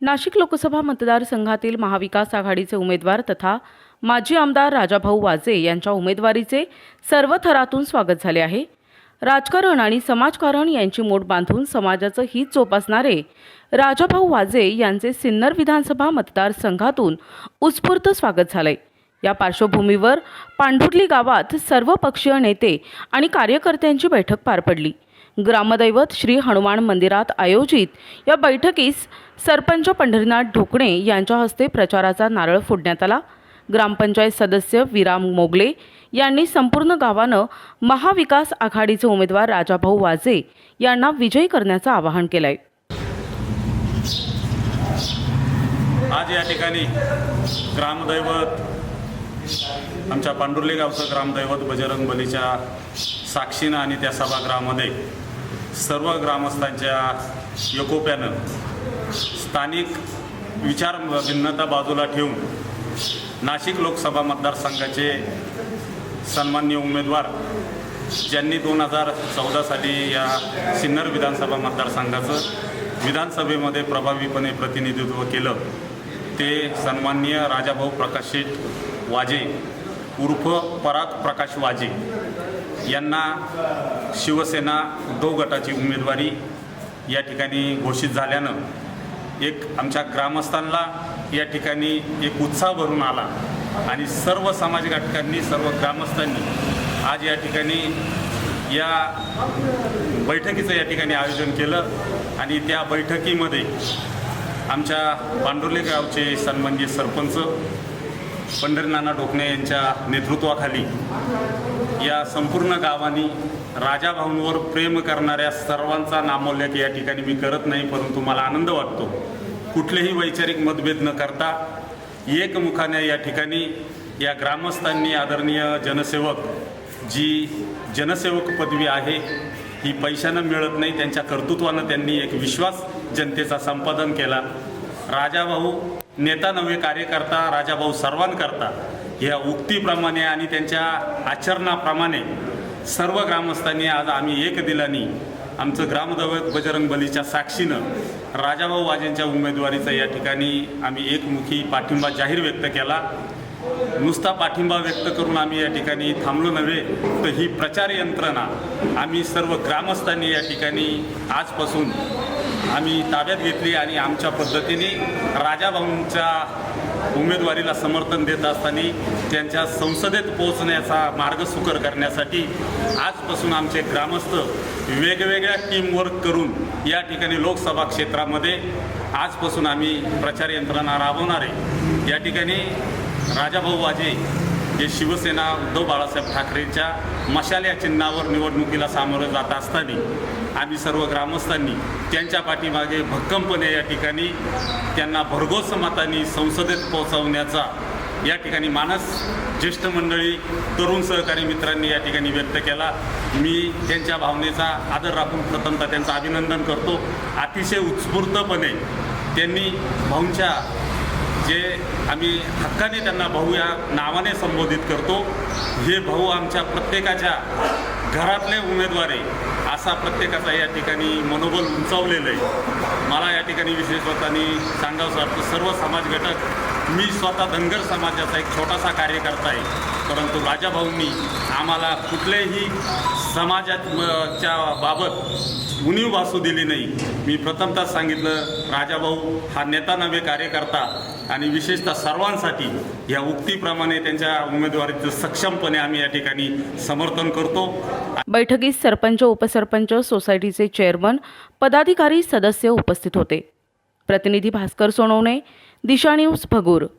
नाशिक लोकसभा मतदारसंघातील महाविकास आघाडीचे उमेदवार तथा माजी आमदार राजाभाऊ वाजे यांच्या उमेदवारीचे सर्व थरातून स्वागत झाले आहे. राजकारण आणि समाजकारण यांची मोठ बांधून समाजाचं हित जोपासणारे राजाभाऊ वाजे यांचे सिन्नर विधानसभा मतदारसंघातून उत्स्फूर्त स्वागत झालंय. या पार्श्वभूमीवर पांढुर्ली गावात सर्वपक्षीय नेते आणि कार्यकर्त्यांची बैठक पार पडली. ग्रामदैवत श्री हनुमान मंदिरात आयोजित या बैठकीस सरपंच पंढरीनाथ ढोकणे यांच्या हस्ते प्रचाराचा नारळ फोडण्यात आला. ग्रामपंचायत सदस्य विराम मोगले यांनी संपूर्ण गावानं महाविकास आघाडीचे उमेदवार राजाभाऊ वाजे यांना विजयी करण्याचं आवाहन केलंय. आज या ठिकाणी ग्रामदैवत आमच्या पांडुर्ली गावचं ग्रामदैवत बजरंग बलीच्या साक्षीनं आणि त्या सभागृहामध्ये सर्व ग्रामस्थांच्या एकोप्यानं स्थानिक विचार भिन्नता बाजूला ठेवून नाशिक लोकसभा मतदारसंघाचे सन्मान्य उमेदवार ज्यांनी दोन हजार चौदा साली या सिन्नर विधानसभा मतदारसंघाचं विधानसभेमध्ये प्रभावीपणे प्रतिनिधित्व केलं ते सन्मान्य राजाभाऊ प्रकाशित वाजे उर्फ पराग प्रकाश वाजे यांना शिवसेना दो गटाची उमेदवारी या ठिकाणी घोषित झाल्यानं एक आमच्या ग्रामस्थांना या ठिकाणी एक उत्साह भरून आला आणि सर्व समाज घटकांनी सर्व ग्रामस्थांनी आज या ठिकाणी या बैठकीचं या ठिकाणी आयोजन केलं आणि त्या बैठकीमध्ये आमच्या पांडुर्ले गावचे सन्माननीय सरपंच पंढरीनाना ढोकणे यांच्या नेतृत्वाखाली या संपूर्ण गावांनी राजाभाऊंवर प्रेम करणाऱ्या सर्वांचा नामोल्लेख या ठिकाणी मी करत नाही परंतु मला आनंद वाटतो. कुठलेही वैचारिक मतभेद न करता एकमुखाने या ठिकाणी या ग्रामस्थांनी आदरणीय जनसेवक जी जनसेवक पदवी आहे ही पैशानं मिळत नाही त्यांच्या कर्तृत्वानं त्यांनी एक विश्वास जनतेचा संपादन केला. राजाभाऊ नेता नव्हे कार्यकर्ता राजाभाऊ सर्वांकरता या उक्तीप्रमाणे आणि त्यांच्या आचरणाप्रमाणे सर्व ग्रामस्थांनी आज आम्ही एक दिलानी आमचं ग्रामदैवत बजरंग बलीच्या साक्षीनं राजाभाऊ वाजेंच्या उमेदवारीचा या ठिकाणी आम्ही एकमुखी पाठिंबा जाहीर व्यक्त केला. नुसता पाठिंबा व्यक्त करून आम्ही या ठिकाणी थांबलो नव्हे तर ही प्रचार यंत्रणा आम्ही सर्व ग्रामस्थांनी या ठिकाणी आजपासून आम्ही ताब्यात घेतली आणि आमच्या पद्धतीने राजाभाऊंच्या उमेदवारीला समर्थन देत असताना त्यांच्या संसदेत पोहोचण्याचा मार्ग सुकर करण्यासाठी आजपासून आमचे ग्रामस्थ वेगवेगळ्या टीमवर्क करून या ठिकाणी लोकसभा क्षेत्रामध्ये आजपासून आम्ही प्रचार यंत्रणा राबवणार आहे. या ठिकाणी राजाभाऊ वाजे हे शिवसेना उद्धव बाळासाहेब ठाकरेंच्या मशाल या चिन्हावर निवडणुकीला सामोरं जात असताना आम्ही सर्व ग्रामस्थांनी त्यांच्या पाठीमागे भक्कमपणे या ठिकाणी त्यांना भरघोस मतांनी संसदेत पोहोचवण्याचा या ठिकाणी मानस ज्येष्ठ मंडळी तरुण सहकारी मित्रांनी या ठिकाणी व्यक्त केला. मी त्यांच्या भावनेचा आदर राखून प्रथमतः त्यांचं अभिनंदन करतो. अतिशय उत्स्फूर्तपणे त्यांनी भाऊंच्या जे आम्ही हक्काने त्यांना भाऊ या नावाने संबोधित करतो हे भाऊ आमच्या प्रत्येकाच्या घरातले उमेदवार आहे असा प्रत्येकाचा या ठिकाणी मनोबल उंचावलेलं आहे. मला या ठिकाणी विशेषत्वाने सांगावंसं वाटतं सर्व समाज घटक मी स्वतः धनगर समाजाचा एक छोटासा कार्यकर्ता आहे. परंतु राजाभाऊंनी आम्हाला कुठल्याही समाजाच्या बाबत उणीव भासू दिली नाही. मी प्रथमतः सांगितलं राजाभाऊ हा नेता नव्हे कार्यकर्ता आणि विशेषतः सर्वांसाठी या उक्तीप्रमाणे त्यांच्या उमेदवारीचं सक्षमपणे आम्ही या ठिकाणी समर्थन करतो. बैठकीत सरपंच उपसरपंच सोसायटीचे चेअरमन पदाधिकारी सदस्य उपस्थित होते. प्रतिनिधी भास्कर सोनवणे दिशा न्यूज भगूर.